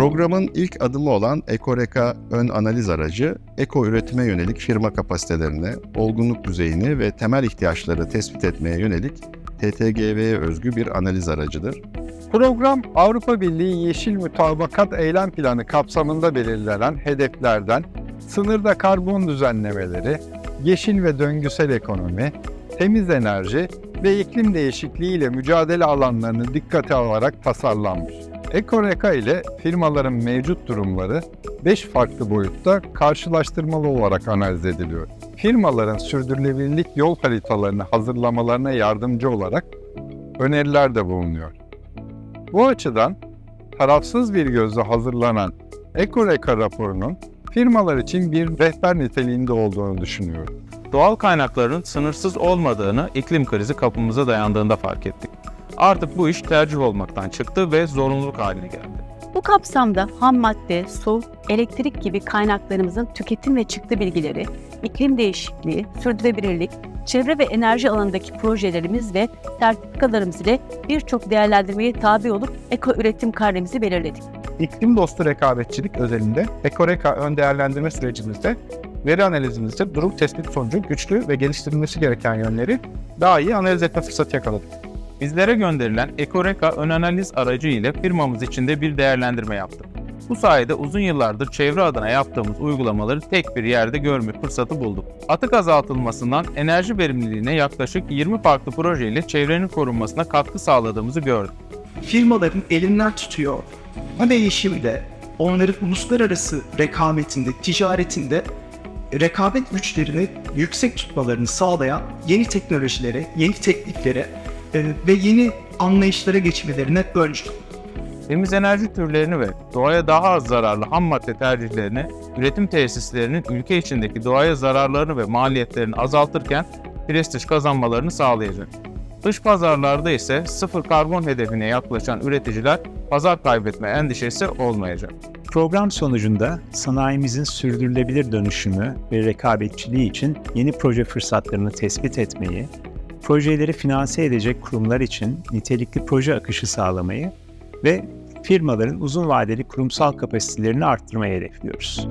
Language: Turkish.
Programın ilk adımı olan Ekoreka ön analiz aracı, eko üretime yönelik firma kapasitelerine, olgunluk düzeyini ve temel ihtiyaçları tespit etmeye yönelik TTGV'ye özgü bir analiz aracıdır. Program Avrupa Birliği Yeşil Mutabakat Eylem Planı kapsamında belirlenen hedeflerden sınırda karbon düzenlemeleri, yeşil ve döngüsel ekonomi, temiz enerji ve iklim değişikliği ile mücadele alanlarını dikkate alarak tasarlanmış. Ekoreka ile firmaların mevcut durumları 5 farklı boyutta karşılaştırmalı olarak analiz ediliyor. Firmaların sürdürülebilirlik yol haritalarını hazırlamalarına yardımcı olarak öneriler de bulunuyor. Bu açıdan tarafsız bir gözle hazırlanan Ekoreka raporunun firmalar için bir rehber niteliğinde olduğunu düşünüyorum. Doğal kaynakların sınırsız olmadığını iklim krizi kapımıza dayandığında fark ettik. Artık bu iş tercih olmaktan çıktı ve zorunluluk haline geldi. Bu kapsamda ham madde, su, elektrik gibi kaynaklarımızın tüketim ve çıktı bilgileri, iklim değişikliği, sürdürülebilirlik, çevre ve enerji alanındaki projelerimiz ve sertifikalarımız ile birçok değerlendirmeye tabi olup eko üretim karnemizi belirledik. İklim dostu rekabetçilik özelinde Ekoreka ön değerlendirme sürecimizde veri analizimizde durum tespit sonucu güçlü ve geliştirilmesi gereken yönleri daha iyi analiz etme fırsatı yakaladık. Bizlere gönderilen Ekoreka ön analiz aracı ile firmamız içinde bir değerlendirme yaptık. Bu sayede uzun yıllardır çevre adına yaptığımız uygulamaları tek bir yerde görme fırsatı bulduk. Atık azaltılmasından enerji verimliliğine yaklaşık 20 farklı proje ile çevrenin korunmasına katkı sağladığımızı gördük. firmaların elinden tutuyor. Bu değişimde onların uluslararası rekabetinde, ticaretinde rekabet güçlerini yüksek tutmalarını sağlayan yeni teknolojilere, yeni tekniklere ve yeni anlayışlara geçmelerine öncü. Temiz enerji türlerini ve doğaya daha az zararlı ham madde tercihlerini, üretim tesislerinin ülke içindeki doğaya zararlarını ve maliyetlerini azaltırken prestij kazanmalarını sağlayacak. Dış pazarlarda ise sıfır karbon hedefine yaklaşan üreticiler pazar kaybetme endişesi olmayacak. Program sonucunda sanayimizin sürdürülebilir dönüşümü ve rekabetçiliği için yeni proje fırsatlarını tespit etmeyi, projeleri finanse edecek kurumlar için nitelikli proje akışı sağlamayı ve firmaların uzun vadeli kurumsal kapasitelerini arttırmayı hedefliyoruz.